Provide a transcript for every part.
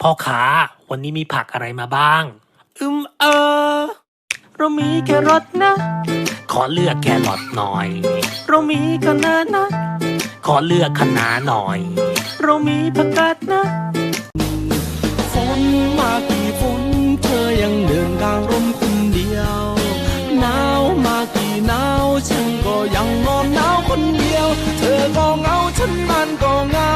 พ่อค้าวันนี้มีผักอะไรมาบ้าง อืมเออ เรามีแครอทนะ ขอเลือกแครอทหน่อย เรามีคะน้านะ ขอเลือกคะน้าหน่อย เรามีผักกาดนะ ฝนมากี่ฝนเธอยังเดินกลางร่มคนเดียว หนาวมากี่หนาวฉันก็ยังนอนหนาวคนเดียว เธอก็เหงาฉันมันก็เหงา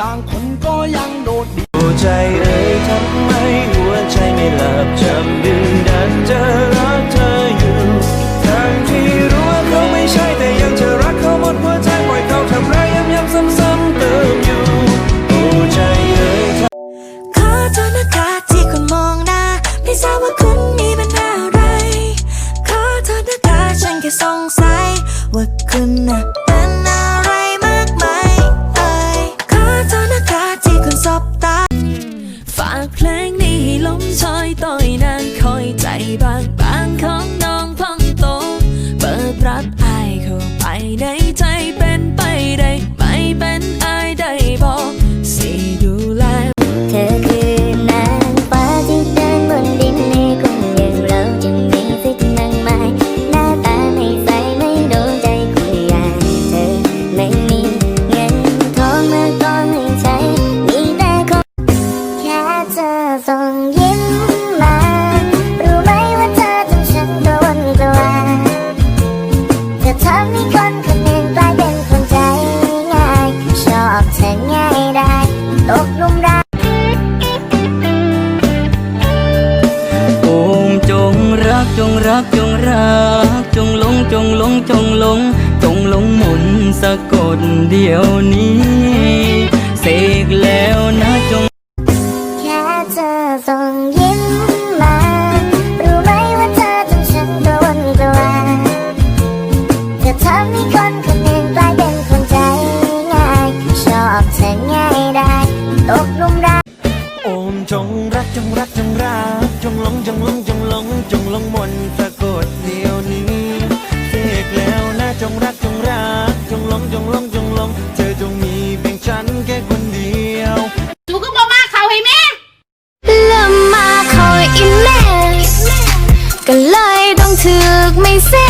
ต่างคนก็ยังโดดเดี่ยว ใจเอ่ยทำไมหัวใจไม่หลับจำดึงดันจะรักเธออยู่ทั้งที่รู้ว่าเขาไม่ใช่แต่ยังจะรักเขาหมดหัวใจปล่อยเขาทำร้ายย้ำๆซ้ำๆเติมอยู่โอ้ใจเอ่ยขอโทษนะคะที่คุณมองหน้าไม่ทราบว่าคุณมีปัญหาอะไร ขอโทษนะคะฉันแค่สงสัยว่าคุณน่ะ ทำให้คนคนหนึ่งกลายเป็นคนใจง่าย ชอบเธอง่ายได้ตกหลุมรักโอมจงรักจงรักจงรัก จงหลงจงหลงจงหลง จงหลงหมุนสะกดเดียวนี้ เสกแล้วนะจง แค่เธอส่งย เธอทำให้คนคนหนึ่งกลายเป็นคนใจง่าย ชอบเธอง่ายได้ตกหลุมรักโอมจงรักจงรักจงรักจงหลงจงหลงจงหลงจงหลงมนต์สะกดเดียวนี้เสกแล้วนะจงรักจงรักจงหลงจงหลงจงหลงเธอจงมีเพียงฉันแค่คนเดียวจูก็บอกมาเขาให้แม่เริ่มมาคอยอินแม่ก็เลยต้องถึกไม่เสี